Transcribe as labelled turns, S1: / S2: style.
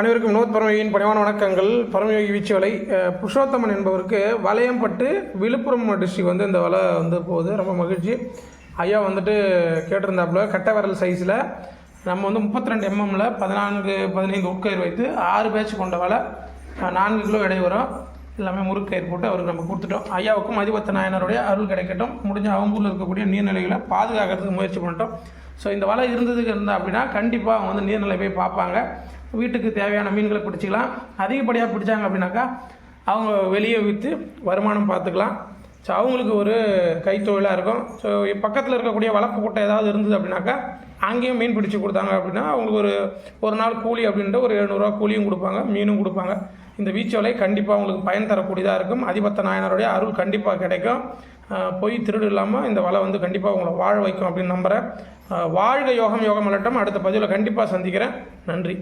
S1: அனைவருக்கும் வினோத் பரமயோகியின் பணிவான வணக்கங்கள். பரமயோகி வீச்சுவலை புருஷோத்தமன் என்பவருக்கு வளையம்பட்டு விழுப்புரம் டிஸ்ட்ரிக் வந்து இந்த வலை வந்து போகுது. ரொம்ப மகிழ்ச்சி. ஐயா வந்துட்டு கேட்டிருந்தாப்புல கட்டை விரல் சைஸில் நம்ம வந்து முப்பத்தி ரெண்டு எம்எம்மில் பதினான்கு பதினைந்து உட்கயிறு வைத்து ஆறு பேச்சு கொண்ட வலை நான்கு கிலோ எடை வரும் எல்லாமே முறுக்கயிறு போட்டு அவருக்கு நம்ம கொடுத்துட்டோம். ஐயாவுக்கும் அதிபத்த நாயனருடைய அருள் கிடைக்கட்டும். முடிஞ்ச அவங்க ஊரில் இருக்கக்கூடிய நீர்நிலைகளை பாதுகாக்கிறதுக்கு முயற்சி பண்ணிட்டோம். ஸோ இந்த வலை இருந்ததுக்கு இருந்தால் அப்படின்னா கண்டிப்பாக அவங்க வந்து நீர்நிலை போய் பார்ப்பாங்க. வீட்டுக்கு தேவையான மீன்களை பிடிச்சிக்கலாம். அதிகப்படியாக பிடிச்சாங்க அப்படின்னாக்கா அவங்க வெளியே விற்று வருமானம் பார்த்துக்கலாம். ஸோ அவங்களுக்கு ஒரு கைத்தொழிலாக இருக்கும். ஸோ பக்கத்தில் இருக்கக்கூடிய வளர்ப்பு கூட்டம் ஏதாவது இருந்தது அப்படின்னாக்கா அங்கேயும் மீன் பிடிச்சி கொடுத்தாங்க அப்படின்னா அவங்களுக்கு ஒரு ஒரு நாள் கூலி அப்படின்ட்டு ஒரு எழுநூறுவா கூலியும் கொடுப்பாங்க மீனும் கொடுப்பாங்க. இந்த வீச்சோலை கண்டிப்பாக உங்களுக்கு பயன் தரக்கூடியதாக இருக்கும். அதிபத்த நாயனருடைய அருள் கண்டிப்பாக கிடைக்கும். போய் பொய் திருடு இல்லாமல் இந்த வலை வந்து கண்டிப்பாக உங்களை வாழ வைக்கும் அப்படின்னு நம்புகிறேன் வாழ்க யோகம் யோகம் அல்லட்டம் அடுத்த பதிவில் கண்டிப்பாக சந்திக்கிறேன். நன்றி.